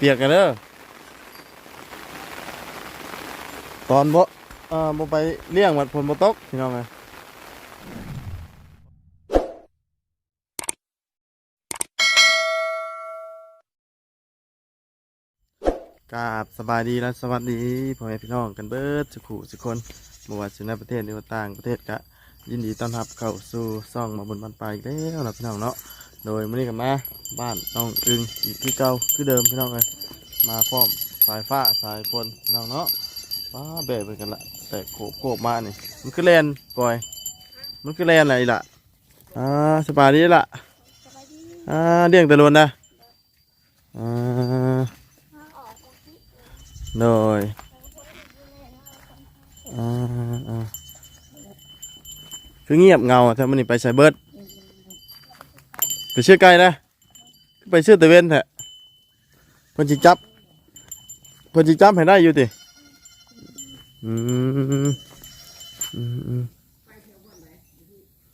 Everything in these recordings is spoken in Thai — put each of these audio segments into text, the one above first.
เปียกกันเด้อตอนบ่อ่าบ่ไปเลี้ยงมันฝนบ่ตกพี่น้องไงกราบสบายดีและสวัสดีพ่อแม่พี่น้องกันเบิดสุขุสุคนบ่ว่าสิในประเทศหรือว่าต่างประเทศกะยินดีต้อนรับเข้าสู่ซ่องมาบนบันปลายอีกแล้วนะพี่น้องเนาะ โดยมื่อนี้กันมาบ้านน้องอึงอีกคือเก่าคือเดิมพี่น้องเลยมาพร้อมสายฟ้าสายฝนพี่น้องเนาะว้าเบะไปกันละแต่โขบโขบมานี่มันคือแลนก่อย มันคือแลนอะไรล่ะอ่าสบายดีล่ะอ่าเลี้ยงแตะลวนนะอ่าโดยอ่าอ่าคือเงียบเงาถ้ามันนี่ไปใส่เบิร์ด ไปชื่อไกลนะไปชื่อตะเวนแท้เพิ่นจิจับเพิ่นจิจับให้ได้อยู่ติอืมอืมอืม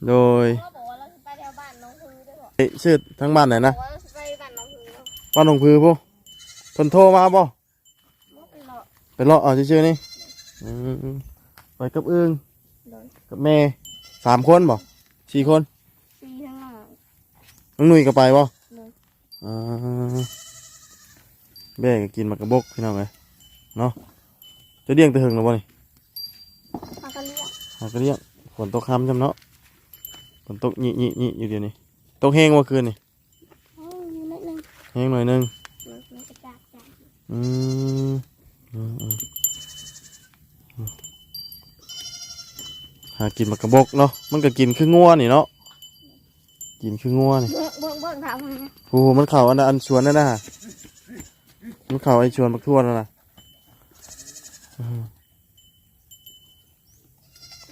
โดยพ่อบอกว่าเราจะไปแถวบ้านน้องพือด้วยบอกเอ้ยชื่อทั้งบ้านไหนนะว่าเราจะไปบ้านน้องพือแล้วบ้านหลวงพือผู้เพิ่นโทรมาบ่มุกเลาะไปเลาะเอาชื่อๆนี่อืมไปกับอึ้งเลยกับแม่สามคนบ่สี่คนปีข้างหน้า น้องหนุ่ยก็ไปบ่เลยอ่าแม่ก็กินมากระบกพี่น้องเลยเนาะจะเลี้ยงแตะหึงแล้วบ่นี่มากันเรียกหากระเรียกฝนตกค่ำจำเนาะฝนตกหยิหยิหยิอยู่เดี๋ยวนี้ตกแห้งเมื่อคืนนี่โอ้ยอยู่นิดนึงแห้งหน่อยหนึงเลยมันกระจาดจาดอืมอืมอืมอืมหากินมากระบกเนาะมันก็กินคืองัวนี่เนาะ กินคืองัวนี่เบิ่งเบิ่งเบิ่งถามมันนะโอ้โหมันเข่าอันนั้นอันชวนนั่นนะฮะมันเข่าไอ้ชวนมักทั่วนั่นนะอืม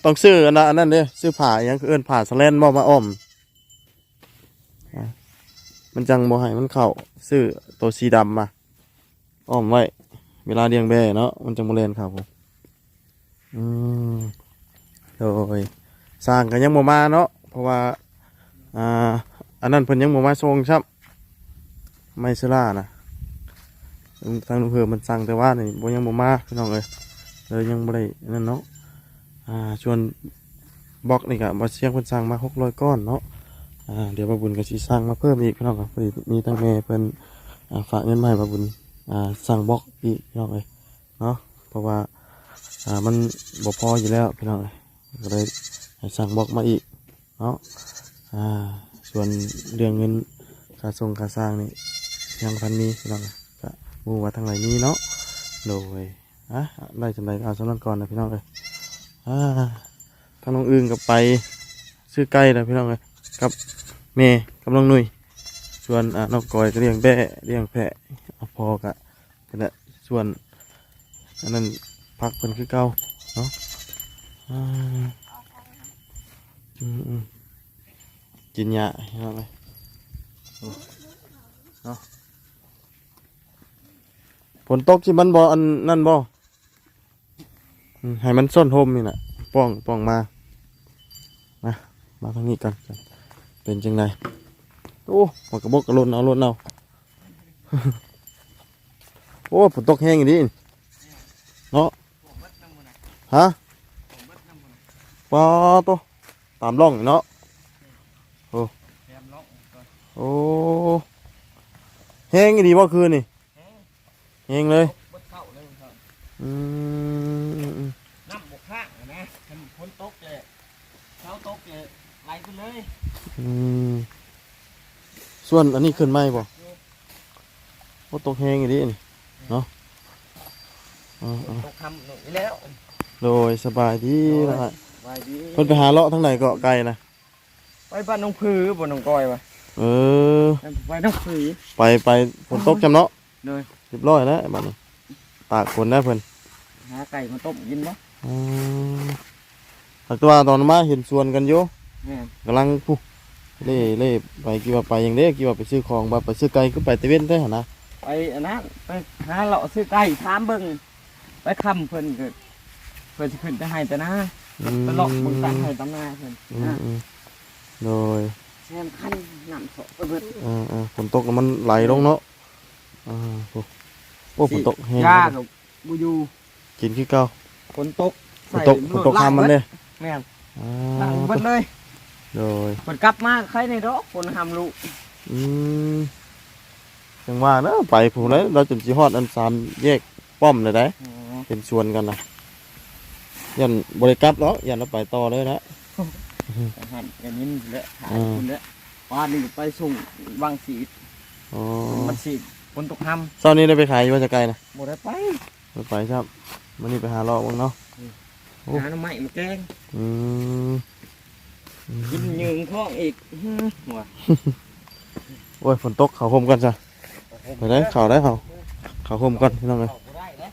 ต้องซื้ออันนั้นอันนั้นเด้ซื้อผ่าอหยังคือเอิ้นผ่าสแลนบ่มาอ้อมมันจังบ่ให้มันเข้าซื้อตัวสีดำมาอ้อมไว้ เวลาเลี้ยงแบ่เนาะมันจังบ่เล่นครับผมอืมโดยสร้างกันยังบ่มาเนาะเพราะว่า อ่าอันนั้นเพิ่นยังบ่มาส่งครับไม่ซล่านะทางลูกเพื่อมันสั่งแต่ว่านี่บ่ยังบ่มาพี่น้องเอ้ยเลยยังบ่ได้นั่นเนาะอ่าชวนบล็อกนี่ก็บ่เสียงเพิ่นสั่งมา600ก้อนเนาะอ่าเดี๋ยวบาบุญก็สิสร้างมาเพิ่มอีกพี่น้องครับพอดีมีตั้งแม่เพิ่นอ่าฝากเงินมาให้บาบุญอ่าสั่งบล็อกอีกพี่น้องเลยเนาะเพราะว่าอ่ามันบ่พออยู่แล้วพี่น้องเลยก็เลยสั่งบล็อกมาอีกเนาะ อ่า ส่วนเรื่องเงินค่าส่งค่าสร้างนี่ยังพันมีพี่น้องเอ้ยก็มูว่าทางไหนนี้เนาะโดยอะได้จำได้เอาสำนักก่อนนะพี่น้องเลยอ่าทางน้องอึงก็ไปซื้อไก่นะพี่น้องเลยกับเมย์กำลังนุ่ยส่วนอะน้องกอยก็เลี้ยงแบะเลี้ยงแพะเอาพอกะเป็นแหละส่วนอันนั้นพักเป็นคือเก่าเนาะอืมอืม กินยาเนาะเลยเนาะฝนตกที่มันบ่อันนั่นบ่อืมให้มันส้นโฮมนี่น่ะป้องป้องมามามาทางนี้กันเป็นจังไดโอ้หมดกระบอกกระลนเอาลนเอาโอ้ฝนตกแห้งอีกดิเนาะฮะปลาตัวตามร่องนี่เนาะโอ้ โอ้แห้งอีดีบ่คืนนี่แห้งเลยบดเข้าเลยครับอืมน้ำบกข้างอะนะมันฝนตกเลยเช้าตกเลยไหลไปเลยอืมส่วนอันนี้ขึ้นไหมบ่โอ้ตกแห้งอีดีนี่เนาะอ่าตกคำหนึ่งแล้วๆโดยสบายดีนะฮะไปดีเพิ่นไปหาเลาะทั้งไหนเกาะไกลนะไปบ้านน้องพือบนน้องกอยวะ เออ ไปน้องพือไปไปฝนตกจำเนาะเลยเรียบร้อยแล้วไอ้บัดนี้ตากฝนได้เพิ่นหาไก่มาต้มกินปะอืมหักตัวตอนมาเห็นสวนกันอยู่แม่นกำลังปุ๊เล่เล่ไปกี่ว่าไปอย่างเด้กี่ว่าไปซื้อของบ่าไปซื้อไก่ก็ไปตะเวนได้หั่นนะไปอันนั้นไปหาเลาะซื้อไก่ถามเบิ่งไปคำเพิ่นเกิดเพิ่นสิขึ้นจะให้แต่นะอืมไปเลาะเบิ่งตามให้ตามหน้าเพิ่นอืมนะ อืมโดย แซมคันน้ำสดเบิดเอ่าอ่าฝนตกแล้วมันไหลลงเนาะอ่าโอ้โอ้ฝนตกแห้งยากับบูยูกินขี้เก่าฝนตกฝนตกฝนตกทำมันเลยแม่นอ่าล้างเบิดเลยโดยฝนกลับมาใครในดอกฝนทำลูกอืมจังว่าเนอะไปผู้เลยเราจนสิฮอดอันสามแยกป้อมเลยได้ เป็นชวนกันนะยันบริกลับแล้วยันเราไปต่อเลยนะ หันอย่างนี้แหละหาอืมคุณแหละว่านี่ไปส่งวางสีดอ๋อมันสีดฝนตกทเช้านี้ได้ไปขายอยู่ว่าจะไกลนะำหมดได้ไปไม่ไปครับวันนี้ไปหาเลาะบ้างเนาะโอ้หาหน้ำไม้มาแกงอืมอืมกินยืงท้องอีกอื้อหัวโอ้ยฝนตกเขาห่มกันจ้ะไปได้เขาได้เขาเขาห่มกันพี่น้องเลยเอาบ่ได้นะ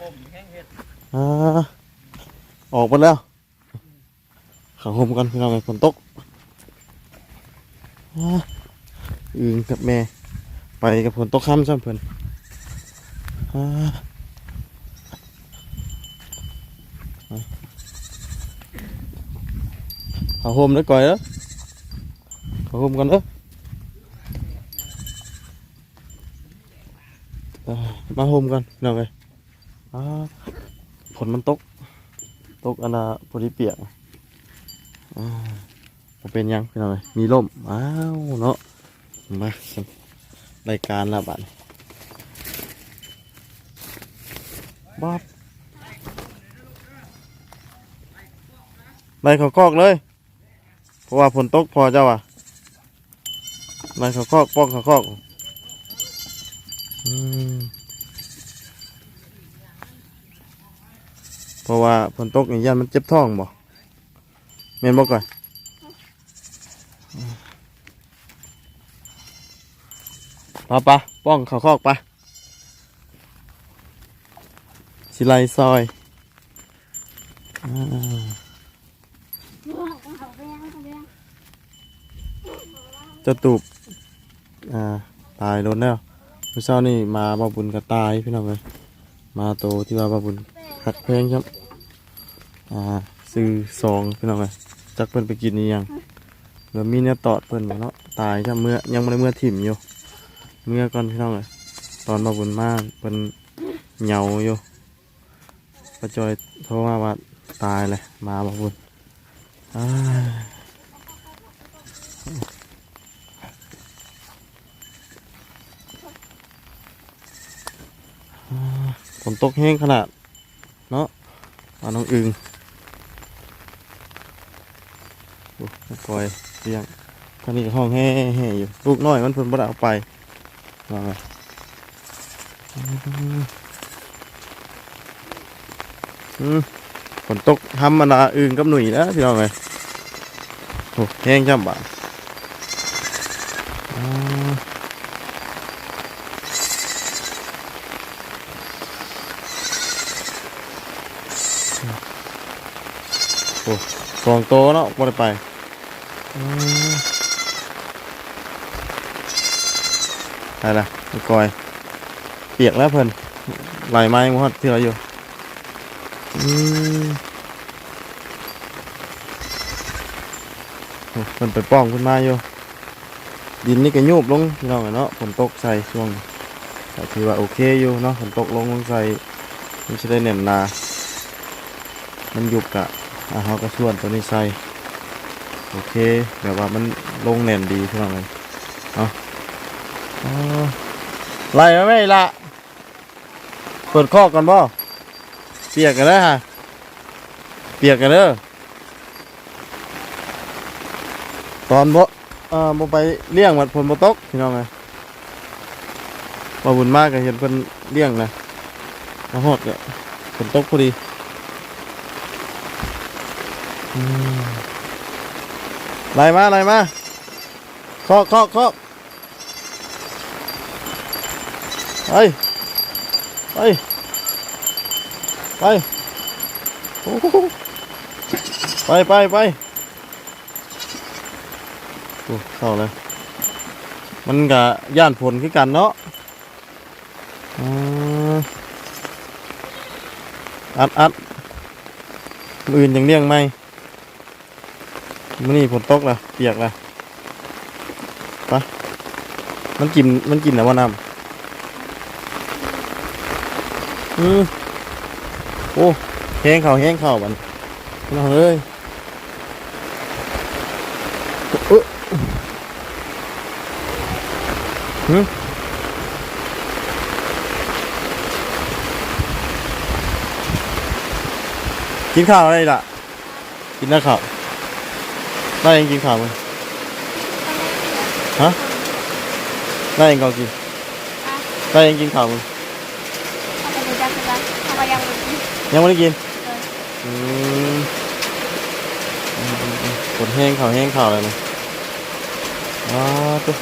ผมแห้งเห็ดอ่าออกไปแล้วเขาห่มกันพี่น้องเลยฝนตกอ่าอึงกับแม่ ไปกับฝนตกค่ำซ้ำเพิ่นอ่าเขาห่มได้ก่อยเด้อเขาห่มกันเด้ออมาห่มกันน้องเอ่าฝนมันตก ตกอันน่ะพอดีเปียก อ่าบ่เป็นยังพี่น้องเลยมีร่มอ้าวเนาะมารายการละบัดนี้บ๊อบไล่เขาคอกเลย เพราะว่าฝนตกพอเจ้าอะไล่เขาคอกป้องเขาคอกอืมเพราะว่าฝนตกนี่ยันมันเจ็บท้องบ่ เมนบอกก่อนปะปะป้องเขาคอกปะสิไลซอยจะตูบอ่าตายโดนแล้วเมื่อเช้านี่มาบาบุญก็ตายพี่น้องเลยมาโตที่ว่าบาบุญหักเพลงครับอ่า ซื้อซองพี่น้องเลยจักเพิ่นไปกินนี่ยังเหลือมีเนี่ยตอดเพิ่นบ่เนาะตายจ้ะเมื่อยังไม่ได้เมื่อถิ่มอยู่ เมื่อก่อนพี่น้องเลยตอนบาบุญมากเพิ่นเหงาอยู่ประจอยโทรมาว่าตายเลยมาบาบุญฝนตกแห้งขนาด เนาะมาน้องอึงโอ้ย ปล่อยเสียงท่างนี้ห้องแห่แห่อยู่ลูกน้อยมันเพิ่นบ่ได้เอาไปวางอืมฝนตกทำมันละอึงกับหนุ่ยแล้วพี่น้องเลยโอ้แห้งจ้ำบ่าอ่าสองโตเนาะบ่ได้ไป อืมไปละไปก่อย เปียกแล้วเพิ่นไหลไม้มาฮอดเทื่ออยู่อืมโอ้เพิ่นไปป้องขึ้นมาอยู่ ดินนี่ก็ยุบลงพี่น้องอะเนาะฝนตกใส่ช่วงถือว่าโอเคอยู่เนาะฝนตกลงลงใส่มันจะได้แน่นนา มันยุบกะอะเขาก็ส่วนตัวนี้ใส่ โอเค แบบว่ามันลงแน่นดีพี่น้องเลยเอาเอไล่มาไหมละเปิดคอกกันบ่เปียกกันเด้อฮะเปียกกันเด้อตอนบ่อ่าบ่ไปเลี้ยงมันฝนบ่ตกพี่น้องเลยมาบุญมากก็เห็นเพิ่นเลี้ยงนะมาฮอดก็ฝนตกพอดีอืม ไล่มาไล่มาคาะเคาะเคาะไปไปไปไปไปไปโอ้เข้าเลยมันกะย่านผลคือกันเนาะอัดอัดอื่นยังเลี้ยงไหม มันนี่ฝนตกละเปียกละไปมันกินมันกินนะว่าน้ำอืมโอ้แห้งเข่าแห้งเข่าบันพี่น้องเอ้ยเอ้อหึกินข้าวอะไรล่ะ กินแล้วข้าว ได้ยังกินข้าวมั้ยฮะได้ยังก็กินได้ยังกินข้าวมั้ยเอาไปดูจักรกันเอาไปยังไม่กินยังไม่ได้กินเอออืมอืมอืมอืมกดแห้งข่าวแห้งข่าวอะไรนะว้าวตุ๊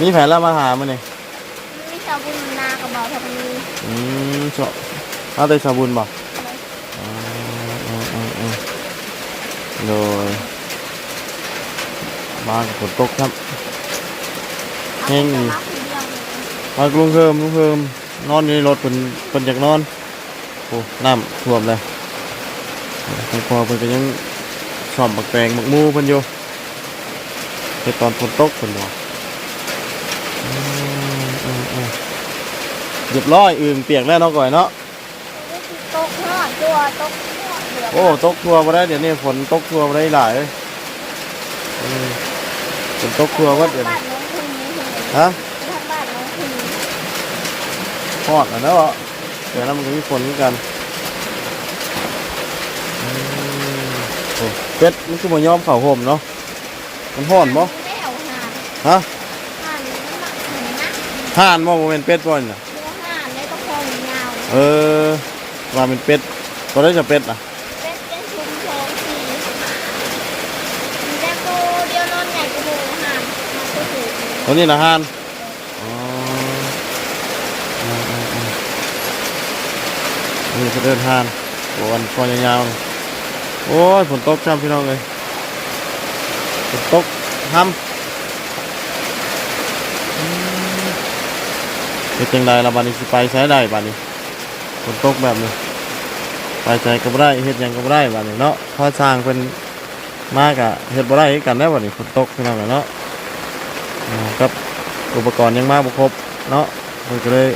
มีแผนแล้วมาหามันนี่มีชาวบุญนากับบ่าวทำนี้อืมชอบเอาแต่สาบุญบ่เลยอ๋ออืมอืมอืม โดยมากับฝนตกครับเอาแห้งไปนี่มาคนเดียวเลยมาลุงเพิ่มลุงเพิ่มนอนอยู่ในรถเป็นเป็นจากนอนโอ้น้ำท่วมเลยทางพอเพิ่นก็ยังสอบบักแตงบักมูเพิ่นอยู่เฮ็ดตอนฝนตกเพิ่นบอกอืมอืมอืมเรียบร้อยอื่นเปียกแล้วเนาะก่อยเนาะตกหอดตัวตกหอดเดือด โอ้ตกทัวร์มาได้เดี๋ยวนี้ฝนตกทัวร์มาได้หลายเลยอืมฝนตกทัวร์ว่าเดี๋ยวนี้บ้านน้องคุณนี่เห็นฮะทางบ้านน้องคุณทอดอะเนาะเดี๋ยวนั้นมันก็มีฝนเหมือนกันอืมโอ้เป็ดมันคือมายอมเข่าห่มเนาะมันห่อนบ่ไม่เอาหานฮะหานนี่มันหนักเหมือนนะห่านบ่บ่แม่นเป็ดบ่นี่น่ะเนื้อหานในกระเพาะยาวเออว่าเป็นเป็ดตัวได้จะเป็ดอะ เป็ดเป็นชุมชนสีมีแต่ตัวเดียวนอนใหญ่กว่าหมูหานมาตัวสูง ตัวนี้นะห่านอ๋อนี่เขาเดินห่านตัววันคอยาวๆ โอ้ยฝนตกจ้าพี่น้องเลยฝนตกห้ำเป็นจังไดละบาดนี้สิไปใช้ได้บาดนี้ฝนตกแบบนี้ไปใจก็บ่ได้เฮ็ดยังก็บ่ได้บาดนี้เนาะพอสร้างเป็นมากอะเฮ็ดบ่ได้กันได้บาดนี้ฝนตกพี่น้องเอ้ยเนาะ ครับ อุปกรณ์ยังมาบ่ครบเนาะเพิ่นก็เลย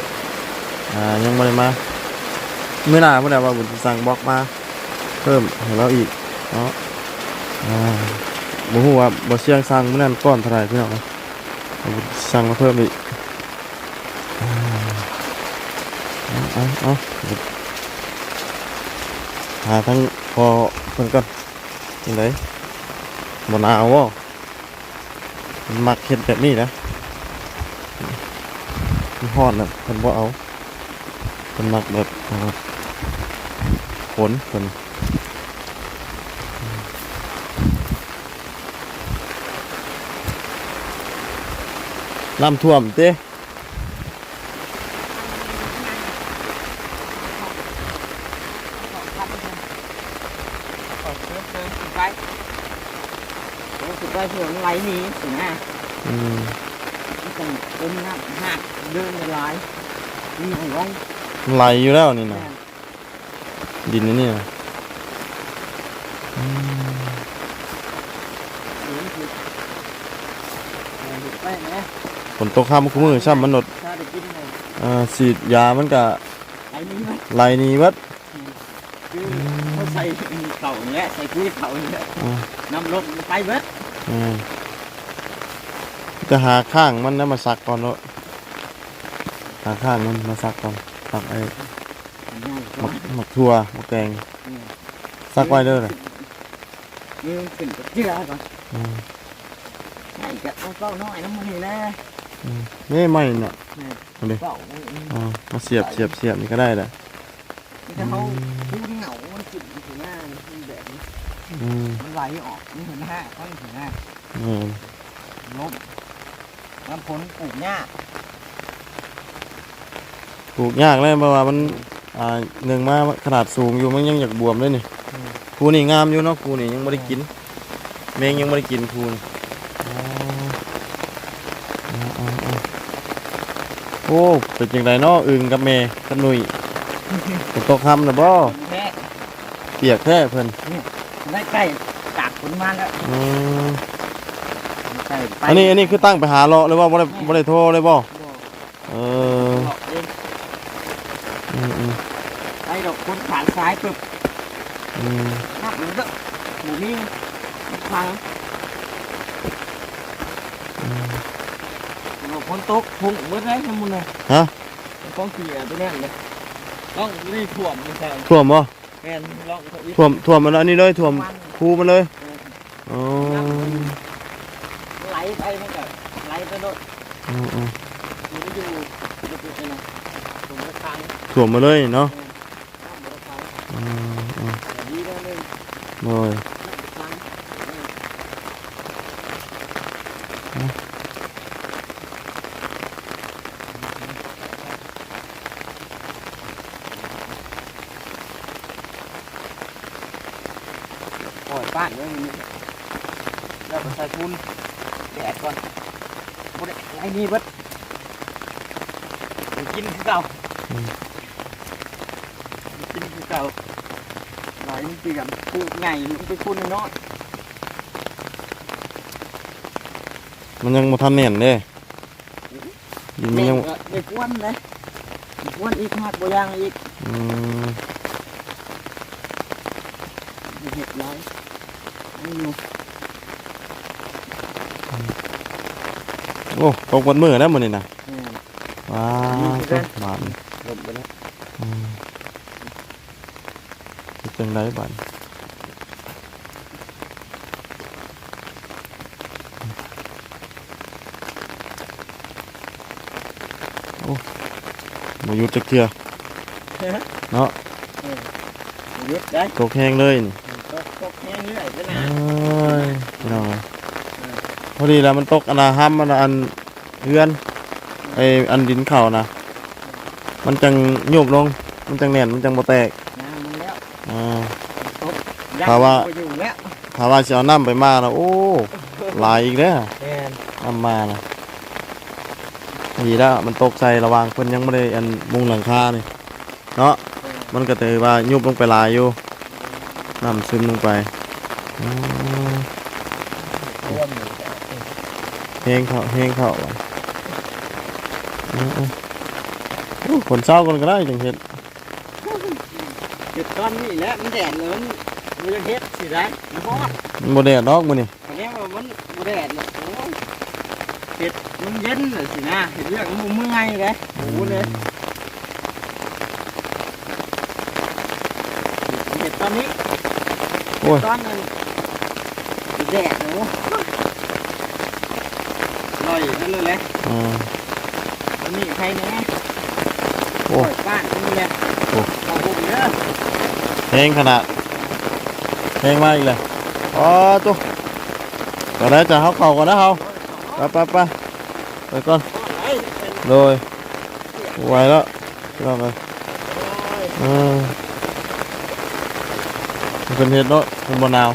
อ่ายังบ่ได้มามื้อหน้ามื้อใดว่าบุญสิสั่งบล็อกมาเพิ่มให้เราอีกเนาะอ่าบ่ฮู้ว่าบ่เสียงสั่งมื้อนั้นก้อนเท่าไหร่พี่น้องสั่งมาเพิ่มอีกอ่าเอาเอาหาทั้งพอเพิ่นก่อนจังไดบ่นาเอาบ่ มันมักเห็ดแบบนี้นะมันฮ้อนน่ะมันบ่เอามันมักแบบขนเพิ่นน้ำท่วมเต้ ออกเติมเติมขึ้นไปโอ้สุดไป เผื่อมันไหลหนีสินะอืมมันต้องเป็นน้ำหักเดินละลายนี่ของไว้ไหลอยู่แล้วนี่นะแม่ดินนี่นี่นะอืมนี่คือแม่เห็ดไปนะฝนตกข้ามคู่มือช่ำมันหนดถ้าได้กินเลยเอ่อฉีดยามันก็ไหลหนีไหมไหลหนีเวัดคือเขาใส่เข่าเนี่ยใส่กุ้ยเข่าเนี่ยอ่านำรถไปเบิดอืม จะหาข้างมันนะมาซักก่อนเนาะหาข้างมันมาซักก่อนซักไอ้หมักหมักทั่วหมักแกงซักไว้เด้อเลยนี่ขึ้นกับเจือก่อนอืมใช่กับเอาเก้าน้อยน้ำมันนี่นะอืมนี่ไม่เนาะเอาดิเก้าอ่ามาเสียบเสียบเสียบนี่ก็ได้แหละถ้าเขาพูดเหงามันขึ้นถึงหน้ามันแบบนี้อืมมันไหลออกนี่เห็นหน้าเขาเห็นหน้าอืมลบ น้ำพ้นปลูกหญ้าปลูกยากเลยเพราะว่ามันอ่าหนึ่งมาขนาดสูงอยู่มันยังอยากบวมเลยนี่คูนี่งามอยู่เนาะคูนี่ยังไม่ได้กินแมงยังไม่ได้กินคูนี่อ๋ออ๋ออ๋ออ๋อโอ้เป็นจังไดเนาะอึงกับแม่กับหนุ่ยฝนตกค่ำนะบ่แค่เปียกแท้เพิ่นได้ใกล้จากผลมาแล้ว อืมใกล้ไปอันนี้อันนี้คือตั้งไปหาเลาะเลยว่าบ่ได้บ่ได้โทรเลยบ่บอกโอ้เออเลาะเองอืมอืมไอ้ดอกคนขานซ้ายปึ๊บอืมนับมันก็หมูนี่ฟังอืมเราคนตกพุ่งเบิดเลยทั้งหมดเลยฮะก้องเกียร์ตัวนี้เลยต้องรีบถ่วมนี่ใช่ท่วมบ่แม่นลองเขาอีกท่วมท่วมมันแล้วนี่เลยท่วมคูมันเลยอ๋อไหลไปมันก็ ไหลไปโดด อืมอืม อยู่ไม่อยู่อยู่ไปนะตรงกลาง ท่วมมาเลยเนาะ น้ำมันกลาง อืมอืม ดีแล้วเลย โอ้ย กลางปล่อยบ้านไว้นี่แล้วก็ใส่ปูนแดดก่อน บ่ได้ไอ้นี่เบิดไปกินคือเก่าไปกินคือเก่าหลายมันเปลี่ยนปูใหญ่มันไปปูนน้อยมันยังบ่ทันแน่นเด้ดินมันแม่ยังงก็ได้กวนเลยกวนอีกหักบ่ยางอีกอืมเห็ดร้อยนี่อยู่ โอ้ตกบนมือแล้วมื้อนี้น่ะแม่นว้านี่วคือบาดนี่ลมไปแล้วอืมเฮ็ดจังไดบาดโอ้บ่หยุดจักเทื่อเนาะหยุดได้ตกแห้งเลยนี่ตกตกแห้งเรื่อยไปโอนะ้ยพี่น้องเอ้ยพ อดีแล้วมันตกอันน่ะห้ำมันน่ะอันเฮือนไออันดินเข่านะมันจังโยบลง มันจังแน่นมันจังบ่แตกน้ำมันแล้วอ่ายังเพราะว่าบ่อยู่แล้วถ้าว่าสิเอาน้ำไปมานะโอ้หลายอีกเด้อแม่นน้ำมานะดีแล้วมันตกใส่ระหวางเพิ่นยังบ่ได้อันมุงหลังคานี่เนาะมันก็ถือว่ายุบลงไปหลายอยู่น้ำซึมลงไปอืมท่วมอยู่ เฮงเข้าเฮงเข้าว่ะอืมอืมโอ้คนเศร้ากันก็ได้จังเฮ็ดหยุดตอนนี้แหละมันแดดเลยมันมันจะเฮ็ดสิได้มันฮอดมันบ่แดดดอกมื้อนี่อันนี้ว่ามันบ่แดดเลยโอ้ยเฮ็ดมันเย็นเลยสินะเฮ็ดเรื่องมันบ่เมื่อยเลยโอ้โหเลยเฮ็ดตอนนี้โอ้ยตอนนั้นแดดเนาะล อยนั่นเลยแหละอ่าตอนนี้ใครเนี่ยโอ้โอ้ยบ้านนี่แหละโอ้เอาบุกเด้อแพงขนาดแพงมากอีกเลยอ๋อตุ๊กก็ได้จะเฮาเข้าก่อนนะเฮาไปไปไปไปก่อนไอ้เป็นโดยไหวแล้วก็ไปเออมันเป็นเฮ็ดเนาะเป็นบ่หนาว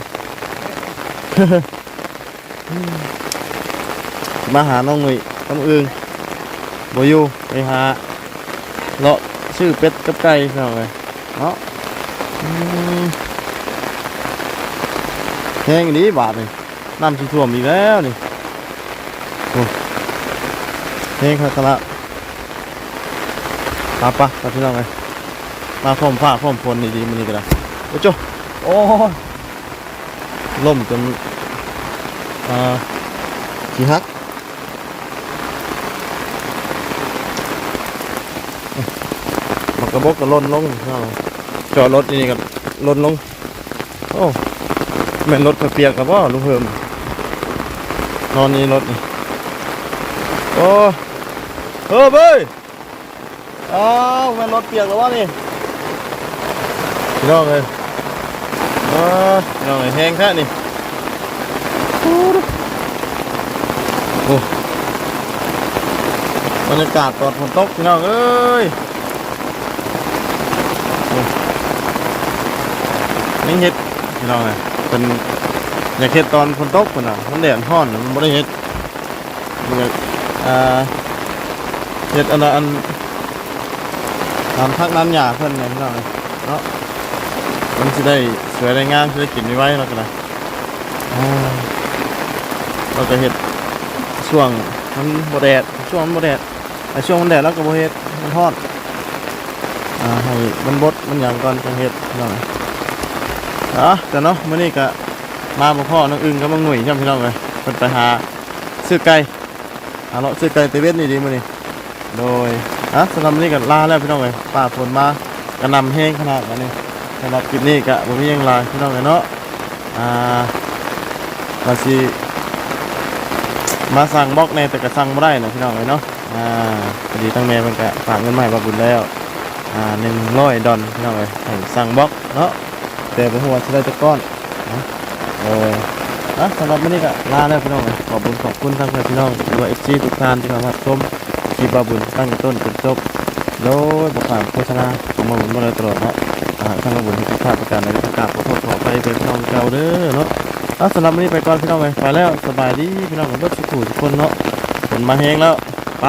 มาหาน้องหนุ่ยน้องอึงบอยู่ไปหาเลาะชื่อเป็ดกับไก่พี่น้องเลยเนาะแห้งดีบาทนี่น้ำสิท่วมอีกแล้วนี่แห้งคักละปะปะไปพี่น้องเลยมาพร้อมฟ้าพร้อมฝนนี่ดีมันนี่ก็ได้โอ้โจโอ้ล่มจนอ่าสีฮัก มัน กระบกก็ล่นลงเอาจอดรถนี่ก็ล่นลง โอ้แม่นรถเปียกกับว่าลุงเพิ่มนอนนี่รถนี่โอ้เออเบ้ยอ้าวแม่นรถเปียกกับว่านี่พี่น้องเลยอ้าพี่น้องเลยแห้งแท้นี่โอ้บรรยากาศตอนฝนตกพี่น้องเอ้ย นี่เฮ็ดพี่น้องไงเป็นอยากเฮ็ดตอนฝนตกพุ่นน่ะมันแดดร้อนน่ะมันบ่ได้เฮ็ดอยากอ่าเฮ็ดอันละอันตามพักน้ำหญ้าเพิ่นไงพี่น้องไงเนาะมันสิได้สวยได้งามสิได้กินไว้แล้วก็ได้อ่าเราก็เฮ็ดช่วงมันบ่แดดช่วงมันบ่แดดแต่ช่วงมันแดดแล้วก็บ่เฮ็ดมันทอดอ่าให้มันบดมันหยังก่อนจังเฮ็ดพี่น้องเอ๋ อแต่เนาะมื้อนี้ก็มาบ่พ่อน้องอึ้งกับน้องหนุ่ยจ้ำพี่น้องเลยเพิ่นไปหาซื้อไก่หาเลาะซื้อไก่ไปเวทนี่ดีมื้อนี้โดยอะสำหรับมื้อนี้ก็ลาแล้วพี่น้องเลยป้าฝนมากระนำแห้งขนาดนั้นนี่สำหรับคลิปนี้ก็บ่มีหยังหลายพี่น้องเลยเนาะอ่าว่าสิมาสั่งบล็อกในแต่ก็สั่งไม่ได้นะพี่น้องเลยเนาะอ่าพอดีตั้งแม่มันก็ฝากเงินมาให้บาบุญแล้วอ่าหนึ่งร้อยดอลพี่น้องเลยให้สั่งบล็อกเนาะ แต่ผมว่าจะได้จะก้อนนะเออนะสำหรับวันนี้ก็ลาแล้วพี่น้องเลยขอบคุณขอบคุณทั้งพี่น้องหรือว่าเอฟซีทุกท่านที่มารับชมคลิปบาบุญตั้งต้นจนจบโดยบอกผ่านโฆษณาของบาบุญมาเลยตลอดเนาะอ่าทางบาบุญที่ผิดพลาดประการใดก็ประกราบขอโทษขอไปเป็นพี่น้องเก่าเด้อเนาะเอาสำหรับวันนี้ไปก่อนพี่น้องเลยไปแล้วสบายดีพี่น้องกับเบิดสุขุทุกคนเนาะฝนมาแห้งแล้วไป